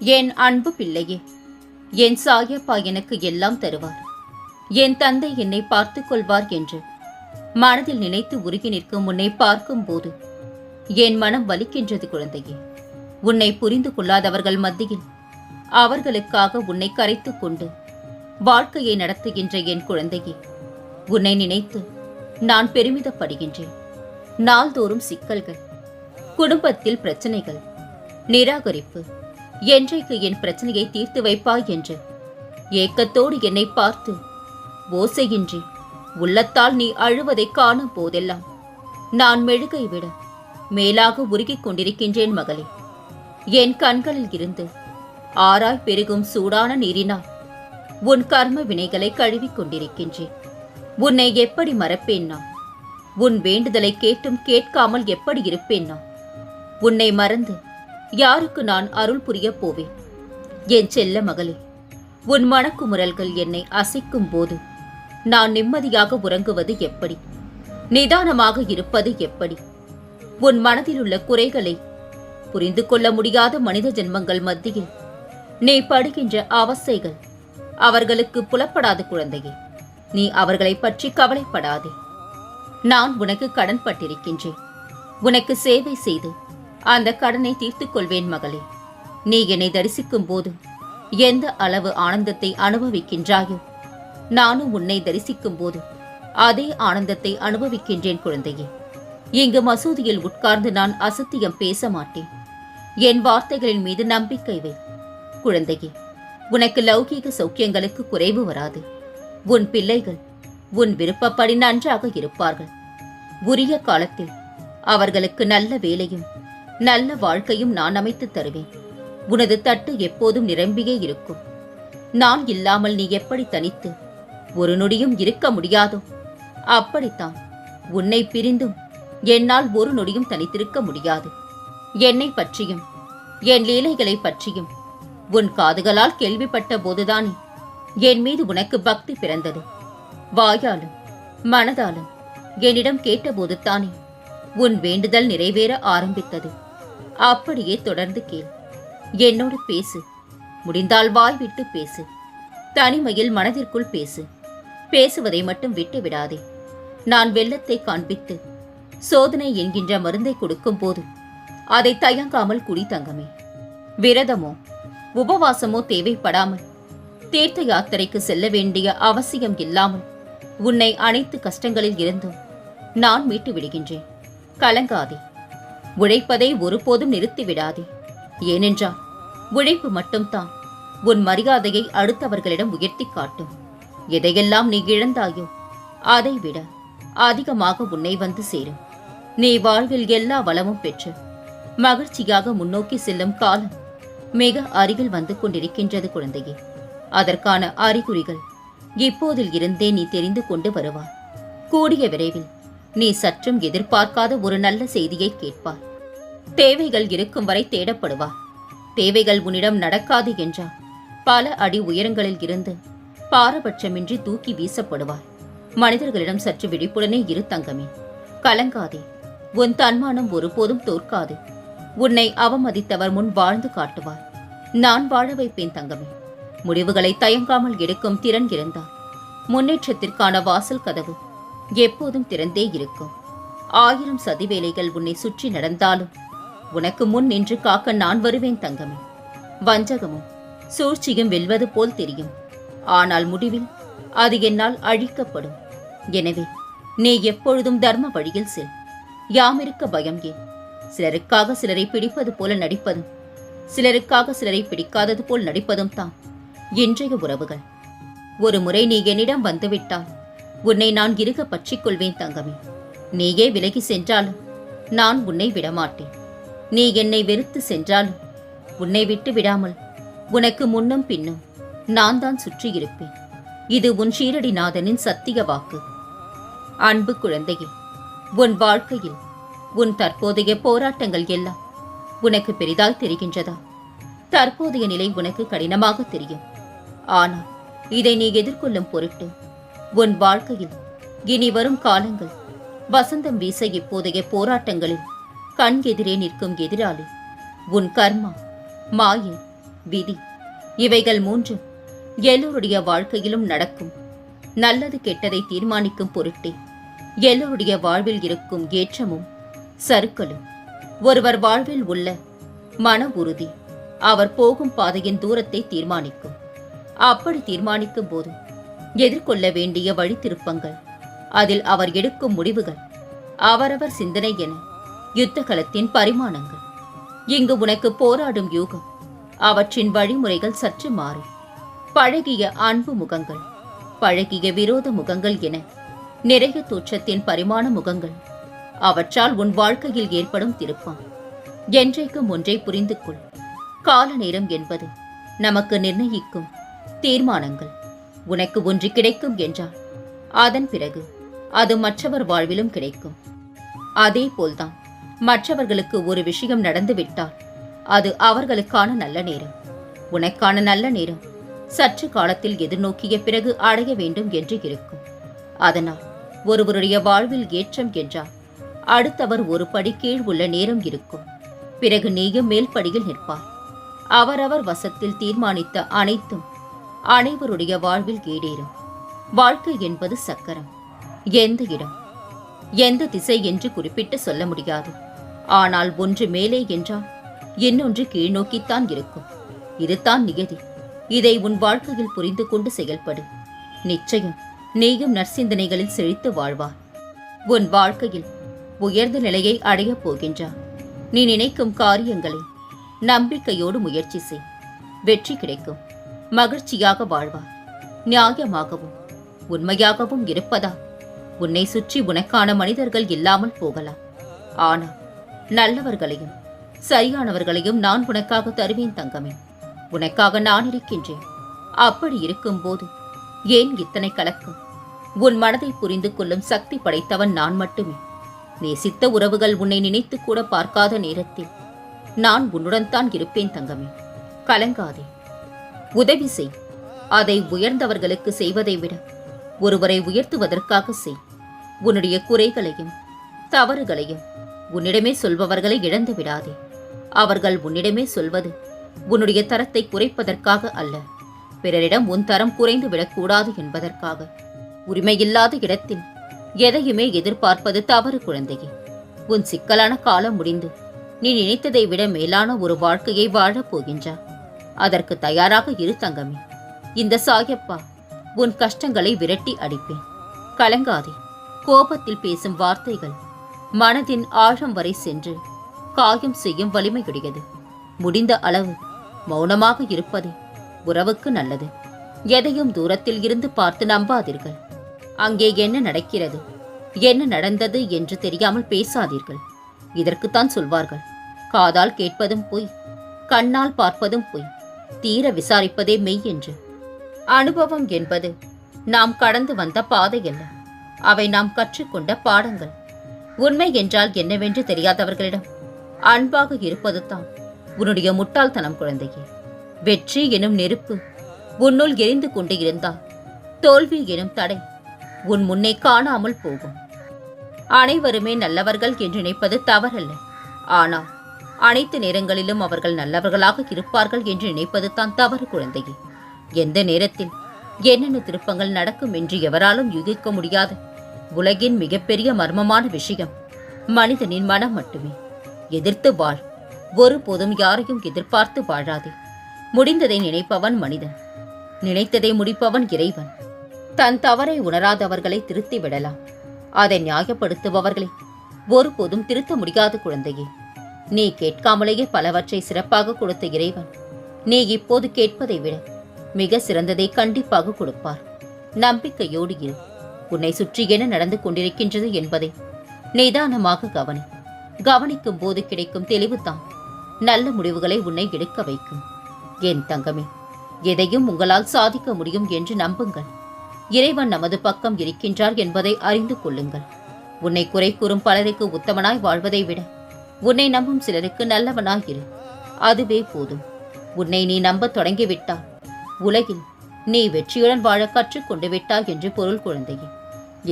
என் அன்பு பிள்ளையே என் சாயப்பா எனக்கு எல்லாம் தருவார். என் தந்தை என்னை பார்த்துக் கொள்வார் என்று மனதில் நினைத்து உருகி நிற்கும் உன்னை பார்க்கும்போது என் மனம் வலிக்கின்றது குழந்தையே. உன்னை புரிந்து கொள்ளாதவர்கள் மத்தியில் அவர்களுக்காக உன்னை கரைத்துக் கொண்டு வாழ்க்கையை நடத்துகின்ற என் குழந்தையே உன்னை நினைத்து நான் பெருமிதப்படுகின்றேன். நாள்தோறும் சிக்கல்கள் குடும்பத்தில் பிரச்சனைகள் நிராகரிப்பு என்றைக்கு என் பிரச்சனையை தீர்த்து வைப்பாய் என்று? ஏக்கத்தோடு என்னை பார்த்து ஓசையின்றி உள்ளத்தால் நீ அழுவதை காணும் போதெல்லாம் நான் மெழுகை விட மேலாக உருகிக் கொண்டிருக்கின்றேன் மகளே. என் கண்களில் இருந்து ஆறாய் பெருகும் சூடான நீரினால் உன் கர்ம வினைகளை கழுவிக் கொண்டிருக்கின்றேன். உன்னை எப்படி மறப்பேன் நான்? உன் வேண்டுதலை கேட்டும் கேட்காமல் எப்படி இருப்பேன் நான்? உன்னை மறந்து யாருக்கு நான் அருள் புரியப் போவேன்? என் செல்ல மகளே உன் மணக்குமுறல்கள் என்னை அசைக்கும் போது நான் நிம்மதியாக உறங்குவது எப்படி? நிதானமாக இருப்பது எப்படி? உன் மனதில் உள்ள குறைகளை புரிந்து கொள்ள முடியாத மனித ஜென்மங்கள் மத்தியில் நீ படுகின்ற அவஸ்தைகள் அவர்களுக்கு புலப்படாத குழந்தையே நீ அவர்களை பற்றி கவலைப்படாதே. நான் உனக்கு கடன்பட்டிருக்கின்றேன். உனக்கு சேவை செய்து அந்த கடனை தீர்த்துக் கொள்வேன் மகளே. நீ என்னை தரிசிக்கும் போது எந்த அளவு ஆனந்தத்தை அனுபவிக்கின்றாயோ நானும் உன்னை தரிசிக்கும் போது அதே ஆனந்தத்தை அனுபவிக்கின்றேன் குழந்தையே. இங்கு மசூதியில் உட்கார்ந்து நான் அசத்தியம் பேச மாட்டேன் என் வார்த்தைகளின் மீது நம்பிக்கை வை. குழந்தையே உனக்கு லௌகீக சௌக்கியங்களுக்கு குறைவு வராது. உன் பிள்ளைகள் உன் விருப்பப்படி நன்றாக இருப்பார்கள். உரிய காலத்தில் அவர்களுக்கு நல்ல வேலையும் நல்ல வாழ்க்கையும் நான் அமைத்து தருவேன். உனது தட்டு எப்போதும் நிரம்பியே இருக்கும். நான் இல்லாமல் நீ எப்படி தனித்து? ஒரு நொடியும் இருக்க முடியாதோ? அப்படித்தான். உன்னை பிரிந்தும் என்னால் ஒரு நொடியும் தனித்திருக்க முடியாது. என்னை பற்றியும் என் லீலைகளை பற்றியும் உன் காதுகளால் கேள்விப்பட்ட போதுதானே? என் மீது உனக்கு பக்தி பிறந்தது. வாயாலும் மனதாலும் என்னிடம் கேட்டபோது தானே உன் வேண்டுதல் நிறைவேற ஆரம்பித்தது. அப்படியே தொடர்ந்து கேள். என்னோடு பேசு. முடிந்தால் வாய் விட்டு பேசு. தனிமையில் மனதிற்குள் பேசு. பேசுவதை மட்டும் விட்டு விடாதே. நான் வெள்ளத்தை காண்பித்து சோதனை என்கின்ற மருந்தை கொடுக்கும் போது அதை தயங்காமல் குடி தங்கமே. விரதமோ உபவாசமோ தேவைப்படாமல் தீர்த்த யாத்திரைக்கு செல்ல வேண்டிய அவசியம் இல்லாமல் உன்னை அனைத்து கஷ்டங்களில் இருந்தும் நான் மீட்டு விடுகின்றேன். கலங்காதே. உழைப்பதை ஒருபோதும் நிறுத்திவிடாதே. ஏனென்றால் உழைப்பு மட்டும்தான் உன் மரியாதையை அடுத்தவர்களிடம் உயர்த்தி காட்டும். எதையெல்லாம் நீ இழந்தாயோ அதை விட அதிகமாக உன்னை வந்து சேரும். நீ வாழ்வில் எல்லா வளமும் பெற்று மகிழ்ச்சியாக முன்னோக்கி செல்லும் காலம் மிக அருகில் வந்து கொண்டிருக்கின்றது குழந்தையே. அதற்கான அறிகுறிகள் இப்போதில் இருந்தே நீ தெரிந்து கொண்டு வருவாய். கூடிய விரைவில் நீ சற்றும் எதிர்பார்க்காத ஒரு நல்ல செய்தியை கேட்பாய். தேவைகள் இருக்கும் வரை தேடப்படுவார் தேவைகள் உன்னிடம் நடக்காது என்றால் பல அடி உயரங்களில் இருந்து பாரபட்சமின்றி தூக்கி வீசப்படுவாய். மனிதர்களிடம் சற்று விழிப்புடனே இரு தங்கமே. கலங்காதே. உன் தன்மானம் ஒருபோதும் தோற்காது. உன்னை அவமதித்தவர் முன் வாழ்ந்து காட்டுவார் நான் வாழ வைப்பேன் தங்கமே. முடிவுகளை தயங்காமல் எடுக்கும் திறன் இருந்தால். முன்னேற்றத்திற்கான வாசல் கதவு எப்போதும் திறந்தே இருக்கும். ஆயிரம் சதிவேலைகள் உன்னை சுற்றி நடந்தாலும் உனக்கு முன் நின்று காக்க நான் வருவேன் தங்கமே. வஞ்சகமும் சூழ்ச்சியும் வெல்வது போல் தெரியும். ஆனால் முடிவில் அது என்னால் அழிக்கப்படும். எனவே நீ எப்பொழுதும் தர்ம வழியில் செல். யாமிருக்க பயம் ஏன்? சிலருக்காக சிலரை பிடிப்பது போல நடிப்பதும் சிலருக்காக சிலரை பிடிக்காதது போல் நடிப்பதும் தான் இன்றைய உறவுகள். ஒரு முறை நீ என்னிடம் வந்துவிட்டால் உன்னை நான் இருக பற்றிக் கொள்வேன் தங்கமே. நீயே விலகி சென்றாலும் நான் உன்னை விடமாட்டேன். நீ என்னை வெறுத்து சென்றாலும் உன்னை விட்டு விடாமல் உனக்கு முன்னும் பின்னும் நான் தான் சுற்றி இருப்பேன் இது உன் ஷீரடிநாதனின் சத்திய வாக்கு. அன்பு குழந்தையே உன் வாழ்க்கையில் உன் தற்போதைய போராட்டங்கள் எல்லாம் உனக்கு பெரிதாய் தெரிகின்றதா? தற்போதைய நிலை உனக்கு கடினமாக தெரியும். ஆனால் இதை நீ எதிர்கொள்ளும் பொருட்டு உன் வாழ்க்கையில் இனி வரும் காலங்கள் வசந்தம் வீச இப்போதைய போராட்டங்களில் கண் எதிரே நிற்கும் எதிராளி. உன் கர்மா மாயை விதி இவைகள் மூன்றும் எல்லோருடைய வாழ்க்கையிலும் நடக்கும். நல்லது கெட்டதை தீர்மானிக்கும் பொருட்டே. எல்லோருடைய வாழ்வில் இருக்கும் ஏற்றமும் சருக்களும். ஒருவர் வாழ்வில் உள்ள மன உறுதி அவர் போகும் பாதையின் தூரத்தை தீர்மானிக்கும். அப்படி தீர்மானிக்கும் போது எதிர்கொள்ள வேண்டிய வழித்திருப்பங்கள் அதில் அவர் எடுக்கும் முடிவுகள் அவரவர் சிந்தனை என யுத்தகலத்தின் பரிமாணங்கள். இங்கு உனக்கு போராடும் யூகம். அவற்றின் வழிமுறைகள் சற்று மாறும் பழகிய அன்பு முகங்கள் பழகிய விரோத முகங்கள் என நிறைய தோற்றத்தின் பரிமாண முகங்கள். அவற்றால் உன் வாழ்க்கையில் ஏற்படும் திருப்பம். என்றைக்கும் ஒன்றை புரிந்து கொள். கால நேரம் என்பது நமக்கு நிர்ணயிக்கும் தீர்மானங்கள். உனக்கு ஒன்று கிடைக்கும் என்றால் அதன் பிறகு அது மற்றவர் வாழ்விலும் கிடைக்கும். அதே போல்தான். மற்றவர்களுக்கு ஒரு விஷயம் நடந்துவிட்டால் அது அவர்களுக்கான நல்ல நேரம். உனக்கான நல்ல நேரம். சற்று காலத்தில் எதிர்நோக்கிய பிறகு அடைய வேண்டும் என்று இருக்கும். அதனால் ஒருவருடைய வாழ்வில் ஏற்றம் என்றால் அடுத்தவர் ஒரு படி கீழ் உள்ள நேரம் இருக்கும். பிறகு நீயும் மேல்படியில் நிற்பார் அவரவர் வசத்தில் தீர்மானித்த அனைத்தும் அனைவருடைய வாழ்வில் ஈடேறும். வாழ்க்கை என்பது சக்கரம். எந்த இடம்? எந்த திசை என்று குறிப்பிட்டு சொல்ல முடியாது. ஆனால் ஒன்று மேலே என்றால் இன்னொன்று கீழ்நோக்கித்தான் இருக்கும். இதுதான் நியதி. இதை உன் வாழ்க்கையில் புரிந்து கொண்டு செயல்படு. நிச்சயம் நீயும் நற்சிந்தனைகளில் செழித்து வாழ்வார் உன் வாழ்க்கையில் உயர்ந்த நிலையை அடையப் போகின்றார் நீ நினைக்கும் காரியங்களை நம்பிக்கையோடு முயற்சி செய். வெற்றி கிடைக்கும். மகிழ்ச்சியாக வாழ்வார் நியாயமாகவும் உண்மையாகவும் இருப்பதா? உன்னை சுற்றி உனக்கான மனிதர்கள் இல்லாமல் போகலாம். ஆனால் நல்லவர்களையும் சரியானவர்களையும் நான் உனக்காக தருவேன் தங்கமே. உனக்காக நான் இருக்கின்றேன். அப்படி இருக்கும்போது ஏன் இத்தனை கலக்கம்? உன் மனதை புரிந்து கொள்ளும் சக்தி படைத்தவன் நான் மட்டுமே. நேசித்த உறவுகள் உன்னை நினைத்து கூட பார்க்காத நேரத்தில் நான் உன்னுடன் தான் இருப்பேன் தங்கமே. கலங்காதே. உதவி செய். அதை உயர்ந்தவர்களுக்கு செய்வதை விட ஒருவரை உயர்த்துவதற்காக செய். உன்னுடைய குறைகளையும் தவறுகளையும் உன்னிடமே சொல்பவர்களை இழந்து விடாதே. அவர்கள் உன்னிடமே சொல்வது உன்னுடைய தரத்தை குறைப்பதற்காக அல்ல. பிறரிடம் உன் தரம் குறைந்து விடக்கூடாது என்பதற்காக. உரிமையில்லாத இடத்தில் எதையுமே எதிர்பார்ப்பது தவறு குழந்தையே. உன் சிக்கலான காலம் முடிந்து நீ நினைத்ததை விட மேலான ஒரு வாழ்க்கையை வாழப் போகின்றாய் அதற்கு தயாராக இரு தங்கமே. இந்த சாயப்பா உன் கஷ்டங்களை விரட்டி அடிப்பேன். கலங்காதே. கோபத்தில் பேசும் வார்த்தைகள் மனதின் ஆழம் வரை சென்று காயம் செய்யும் வலிமையுடையது. முடிந்த அளவு மௌனமாக இருப்பதே உறவுக்கு நல்லது. எதையும் தூரத்தில் இருந்து பார்த்து நம்பாதீர்கள். அங்கே என்ன நடக்கிறது என்ன நடந்தது என்று தெரியாமல் பேசாதீர்கள். இதற்குத்தான் சொல்வார்கள். காதால் கேட்பதும் பொய் கண்ணால் பார்ப்பதும் பொய் தீர விசாரிப்பதே மெய் என்று. அனுபவம் என்பது நாம் கடந்து வந்த பாதை அல்ல. அவை நாம் கற்றுக்கொண்ட பாடங்கள். உண்மை என்றால் என்னவென்று தெரியாதவர்களிடம் அன்பாக இருப்பதுதான் உன்னுடைய முட்டாள்தனம் குழந்தையே. வெற்றி எனும் நெருப்பு உன்னுள் எரிந்து கொண்டு இருந்தால் தோல்வி எனும் தடை உன் முன்னே காணாமல் போகும். அனைவருமே நல்லவர்கள் என்று நினைப்பது தவறல்ல. ஆனால் அனைத்து நேரங்களிலும் அவர்கள் நல்லவர்களாக இருப்பார்கள் என்று நினைப்பது தான் தவறு குழந்தையே. எந்த நேரத்தில் என்னென்ன திருப்பங்கள் நடக்கும் என்று எவராலும் யூகிக்க முடியாத. உலகின் மிகப்பெரிய மர்மமான விஷயம். மனிதனின் மனம் மட்டுமே. எதிர்த்து வாழ். ஒருபோதும் யாரையும் எதிர்பார்த்து வாழாதே. முடிந்ததை நினைப்பவன் மனிதன். நினைத்ததை முடிப்பவன் இறைவன். தன் தவறை உணராதவர்களை திருத்தி விடலாம். அதை நியாயப்படுத்துபவர்களை. ஒருபோதும் திருத்த முடியாத குழந்தையே. நீ கேட்காமலேயே பலவற்றை சிறப்பாக கொடுத்த இறைவன். நீ இப்போது கேட்பதை விட மிக சிறந்ததை கண்டிப்பாக கொடுப்பார். நம்பிக்கையோடு இரு. உன்னை சுற்றி என்ன நடந்து கொண்டிருக்கின்றது என்பதை நிதானமாக கவனி. கவனிக்கும் போது கிடைக்கும் தெளிவுதான் நல்ல முடிவுகளை உன்னை எடுக்க வைக்கும். என் தங்கமே எதையும் உங்களால் சாதிக்க முடியும் என்று நம்புங்கள். இறைவன் நமது பக்கம் இருக்கின்றார் என்பதை அறிந்து கொள்ளுங்கள். உன்னை குறை கூறும் பலருக்கு உத்தமனாய் வாழ்வதை விட உன்னை நம்பும் சிலருக்கு நல்லவனாயிரு அதுவே போதும். உன்னை நீ நம்பத் தொடங்கிவிட்டால் உலகில் நீ வெற்றியுடன் வாழ கற்றுக்கொண்டு விட்டாய் என்று பொருள் குழந்தையே.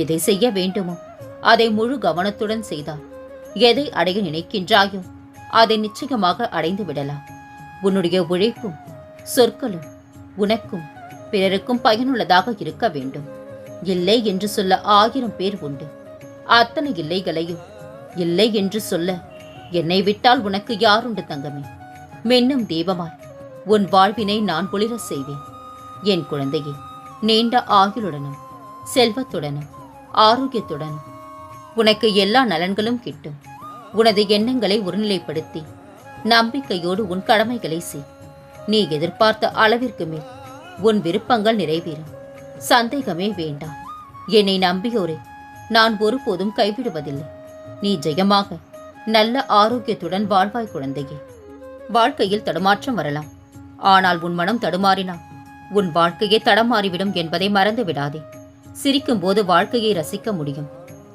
எதை செய்ய வேண்டுமோ அதை முழு கவனத்துடன் செய்தால் எதை அடைய நினைக்கின்றாயோ அதை நிச்சயமாக அடைந்து விடலாம். உன்னுடைய உழைப்பும் சொற்களும் உனக்கும் பிறருக்கும் பயனுள்ளதாக இருக்க வேண்டும். இல்லை என்று சொல்ல ஆயிரம் பேர் உண்டு. அத்தனை இல்லைகளையும் இல்லை என்று சொல்ல என்னை விட்டால் உனக்கு யாருண்டு தங்கமே? மின்னும் தீபமாய் உன் வாழ்வினை நான் ஒளிர செய்வேன். என் குழந்தையே நீண்ட ஆயுளுடனும் செல்வத்துடனும் ஆரோக்கியத்துடனும் உனக்கு எல்லா நலன்களும் கிட்டும். உனது எண்ணங்களை ஒருநிலைப்படுத்தி நம்பிக்கையோடு உன் கடமைகளை செய். நீ எதிர்பார்த்த அளவிற்கு மேல் உன் விருப்பங்கள் நிறைவேறும். சந்தேகமே வேண்டாம். என்னை நம்பியோரை நான் ஒருபோதும் கைவிடுவதில்லை. நீ ஜெயமாக நல்ல ஆரோக்கியத்துடன் வாழ்வாய் குழந்தையே. வாழ்க்கையில் தடுமாற்றம் வரலாம். ஆனால் உன் மனம் தடுமாறினால் உன் வாழ்க்கையே தடமாறிவிடும் என்பதை மறந்து விடாதே சிரிக்கும் போது வாழ்க்கையை ரசிக்க முடியும்.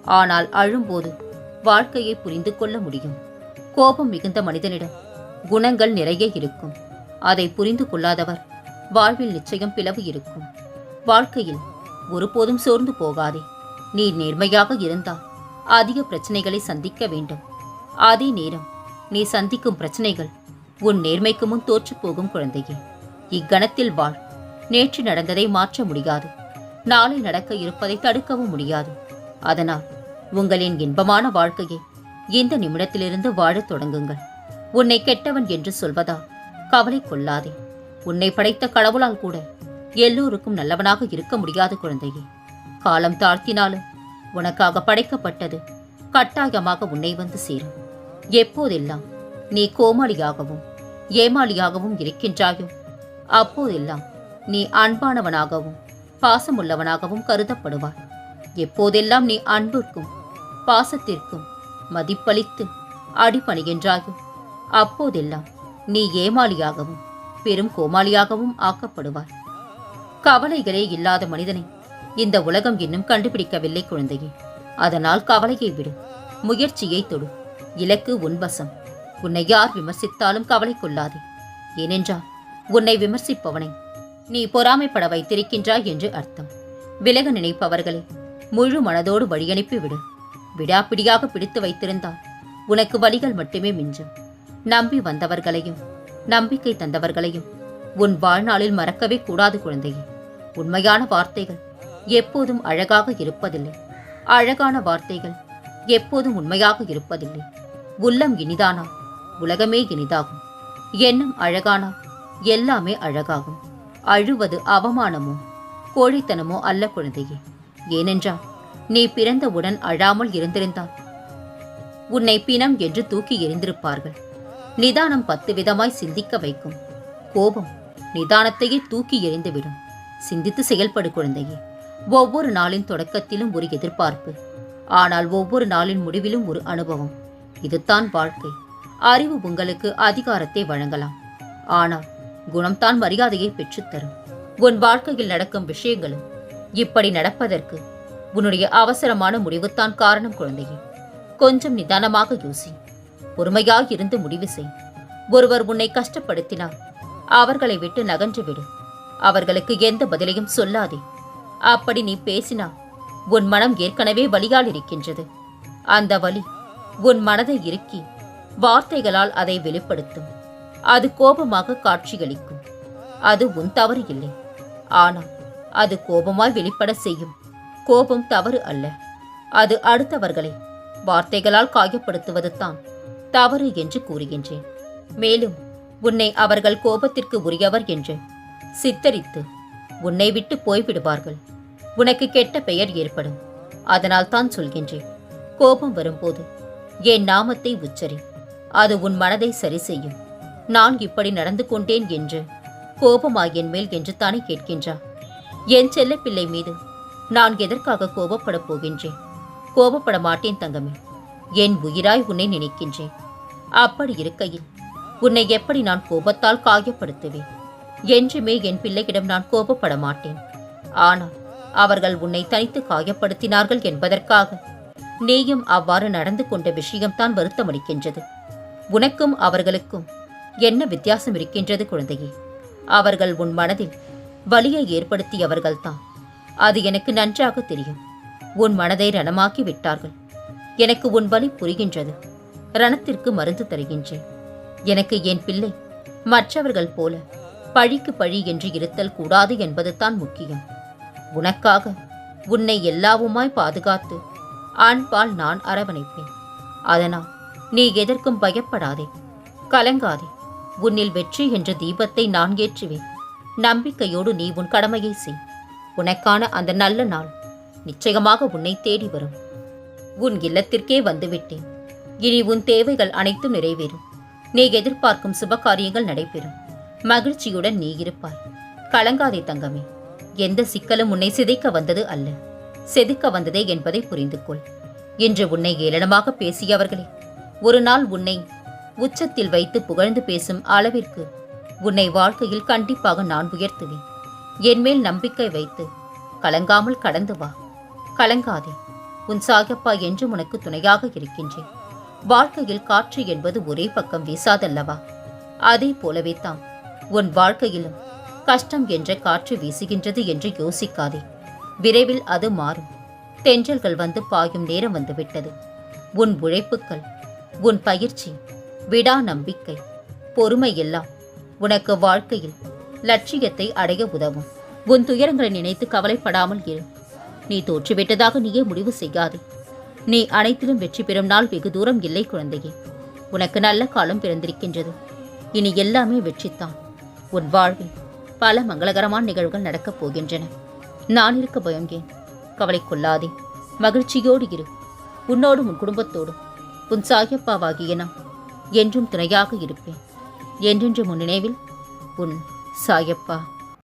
ஆனால் அழும்போது வாழ்க்கையை புரிந்து கொள்ள முடியும். கோபம் மிகுந்த மனிதனிடம் குணங்கள் நிறைய இருக்கும். அதை புரிந்து கொள்ளாதவர் வாழ்வில் நிச்சயம் பிளவு இருக்கும். வாழ்க்கையில் ஒருபோதும் சோர்ந்து போகாதே. நீ நேர்மையாக இருந்தால் அதிக பிரச்சனைகளை சந்திக்க வேண்டும். அதே நேரம் நீ சந்திக்கும் பிரச்சனைகள் உன் நேர்மைக்கு முன் தோற்றுப்போகும் குழந்தையே. இக்கணத்தில் வாழ். நேற்று நடந்ததை மாற்ற முடியாது. நாளை நடக்க இருப்பதை தடுக்கவும் முடியாது. அதனால் உங்களின் இன்பமான வாழ்க்கையை இந்த நிமிடத்திலிருந்து வாழத் தொடங்குங்கள். உன்னை கெட்டவன் என்று சொல்வதா? கவலை கொள்ளாதே. உன்னை படைத்த கடவுளால் கூட எல்லோருக்கும் நல்லவனாக இருக்க முடியாத குழந்தையே. காலம் தாழ்த்தினாலும் உனக்காக படைக்கப்பட்டது கட்டாயமாக உன்னை வந்து சேரும். எப்போதெல்லாம் நீ கோமாளியாகவும் ஏமாளியாகவும் இருக்கின்றாயோ அப்போதெல்லாம் நீ அன்பானவனாகவும் பாசமுள்ளவனாகவும் கருதப்படுவாய். எப்போதெல்லாம் நீ அன்பிற்கும் பாசத்திற்கும் மதிப்பளித்து அடிபணிகின்றாயோ அப்போதெல்லாம் நீ ஏமாளியாகவும் பெரும் கோமாளியாகவும் ஆக்கப்படுவாய். கவலைகளே இல்லாத மனிதனை இந்த உலகம் இன்னும் கண்டுபிடிக்கவில்லை குழந்தையே. அதனால் கவலையை விடு முயற்சியை தொடு. இலக்கு உன்வசம் உன்னை யார் விமர்சித்தாலும் கவலை கொள்ளாதே. ஏனென்றால் உன்னை விமர்சிப்பவனை நீ பொறாமைப்பட வைத்திருக்கின்றாய் என்று அர்த்தம். விலக நினைப்பவர்களை முழு மனதோடு வழியனுப்பி விடு விடாப்பிடியாக பிடித்து வைத்திருந்தால் உனக்கு வழிகள் மட்டுமே மிஞ்சும். நம்பி வந்தவர்களையும் நம்பிக்கை தந்தவர்களையும் உன் வாழ்நாளில் மறக்கவே கூடாது குழந்தையே. உண்மையான வார்த்தைகள் எப்போதும் அழகாக இருப்பதில்லை. அழகான வார்த்தைகள் எப்போதும் உண்மையாக இருப்பதில்லை. உள்ளம் இனிதானா உலகமே இனிதாகும். எண்ணம் அழகானா எல்லாமே அழகாகும். அழுவது அவமானமோ? கோழித்தனமோ அல்ல குழந்தையே. ஏனென்றால் நீ பிறந்தவுடன் அழாமல் இருந்திருந்தால் உன்னை பிணம் என்று தூக்கி எறிந்திருப்பார்கள். நிதானம் பத்து விதமாய் சிந்திக்க வைக்கும். கோபம் நிதானத்தையே தூக்கி எறிந்துவிடும். சிந்தித்து செயல்படு குழந்தையே. ஒவ்வொரு நாளின் தொடக்கத்திலும் ஒரு எதிர்பார்ப்பு. ஆனால் ஒவ்வொரு நாளின் முடிவிலும் ஒரு அனுபவம். இதுதான் வாழ்க்கை. அறிவு உங்களுக்கு அதிகாரத்தை வழங்கலாம். ஆனால் குணம்தான் மரியாதையை பெற்றுத்தரும். உன் வாழ்க்கையில் நடக்கும் விஷயங்களும் இப்படி நடப்பதற்கு உன்னுடைய அவசரமான முடிவுதான் காரணம் குழந்தையே. கொஞ்சம் நிதானமாக யோசி. பொறுமையாக இருந்து முடிவு செய். ஒருவர் உன்னை கஷ்டப்படுத்தினால் அவர்களை விட்டு நகன்று விடு. அவர்களுக்கு எந்த பதிலையும் சொல்லாதே. அப்படி நீ பேசினால் உன் மனம் ஏற்கனவே வலியால் இருக்கின்றது. அந்த வலி உன் மனதை இறுக்கி வார்த்தைகளால் அதை வெளிப்படுத்தும். அது கோபமாக காட்சியளிக்கும். அது உன் தவறு இல்லை. ஆனால் அது கோபமாய் வெளிப்பட செய்யும். கோபம் தவறு அல்ல. அது அடுத்தவர்களை வார்த்தைகளால் காயப்படுத்துவது தான் தவறு என்று கூறுகின்றேன். மேலும் உன்னை அவர்கள் கோபத்திற்கு உரியவர் என்று சித்தரித்து உன்னை விட்டு போய்விடுவார்கள். உனக்கு கெட்ட பெயர் ஏற்படும். அதனால் தான் சொல்கின்றேன். கோபம் வரும்போது என் நாமத்தை உச்சரி. அது உன் மனதை சரி செய்யும். நான் இப்படி நடந்து கொண்டேன் என்று கோபமா என் மேல் என்று தானே கேட்கின்றா. என் செல்ல பிள்ளை மீது நான் எதற்காக கோபப்படப் போகின்றேன்? கோபப்பட மாட்டேன் தங்கமே. என் உயிராய் உன்னை நினைக்கின்றேன். அப்படி இருக்கையில் உன்னை எப்படி நான் கோபத்தால் காயப்படுத்துவேன்? என்றுமே என் பிள்ளையிடம் நான் கோபப்பட மாட்டேன். ஆனால் அவர்கள் உன்னை தனித்து காயப்படுத்தினார்கள் என்பதற்காக நீயும் அவ்வாறு நடந்து கொண்ட விஷயம்தான் வருத்தமளிக்கின்றது. உனக்கும் அவர்களுக்கும் என்ன வித்தியாசம் இருக்கின்றது குழந்தையே? அவர்கள் உன் மனதில் வலியை ஏற்படுத்தியவர்கள்தான். அது எனக்கு நன்றாக தெரியும். உன் மனதை ரணமாக்கி விட்டார்கள். எனக்கு உன் வலி புரிகின்றது. ரணத்திற்கு மருந்து தருகின்றேன். எனக்கு என் பிள்ளை மற்றவர்கள் போல பழிக்கு பழி என்று இருத்தல் கூடாது என்பதுதான் முக்கியம். உனக்காக உன்னை எல்லாவுமாய் பாதுகாத்து ஆண்பால் நான் அரவணைப்பேன். அதனால் நீ எதற்கும் பயப்படாதே. கலங்காதே. உன்னில் வெற்றி என்ற தீபத்தை நான் ஏற்றுவேன். நம்பிக்கையோடு நீ உன் கடமையை செய். உனக்கான அந்த நல்ல நாள் நிச்சயமாக உன்னை தேடி வரும். உன் இல்லத்திற்கே வந்துவிட்டேன். இனி உன் தேவைகள் அனைத்தும் நிறைவேறும். நீ எதிர்பார்க்கும் சுபகாரியங்கள் நடைபெறும். மகிழ்ச்சியுடன் நீ இருப்பாய். கலங்காதே தங்கமே. எந்த சிக்கலும் உன்னை சிதைக்க வந்தது அல்ல. செதுக்க வந்ததே என்பதை புரிந்து கொள் இன்று உன்னை ஏளனமாக பேசியவர்களே ஒரு நாள் உன்னை உச்சத்தில் வைத்து புகழ்ந்து பேசும் அளவிற்கு உன்னை வாழ்க்கையில் கண்டிப்பாக நான் உயர்த்துவேன். என்மேல் நம்பிக்கை வைத்து கலங்காமல் கடந்து வா. கலங்காதே. உன் சாகப்பா என்று உனக்கு துணையாக இருக்கின்றேன். வாழ்க்கையில் காற்று என்பது ஒரே பக்கம் வீசாதல்லவா? அதே போலவே தான் உன் வாழ்க்கையிலும் கஷ்டம் என்ற காற்று வீசுகின்றது என்று யோசிக்காதே. விரைவில் அது மாறும். தென்றல்கள் வந்து பாயும் நேரம் வந்துவிட்டது. உன் உழைப்புக்கள் உன் பயிற்சி விடா நம்பிக்கை. பொறுமை எல்லாம் உனக்கு வாழ்க்கையில் லட்சியத்தை அடைய உதவும். உன் துயரங்களை நினைத்து கவலைப்படாமல் இரு. நீ தோற்றுவிட்டதாக நீயே முடிவு செய்யாதே. நீ அனைத்திலும் வெற்றி பெறும் நாள் வெகு தூரம் இல்லை குழந்தையே. உனக்கு நல்ல காலம் பிறந்திருக்கின்றது. இனி எல்லாமே வெற்றித்தான். உன் வாழ்வில் பல மங்களகரமான நிகழ்வுகள் நடக்கப் போகின்றன. நான் இருக்க பயம் ஏன்? கவலை கொள்ளாதே. மகிழ்ச்சியோடு இரு. உன்னோடும் உன் குடும்பத்தோடும். உன் சாயப்பாவாகிய நான் என்றும் துணையாக இருப்பேன். என்றென்று உன் நினைவில்? உன் சாயப்பா.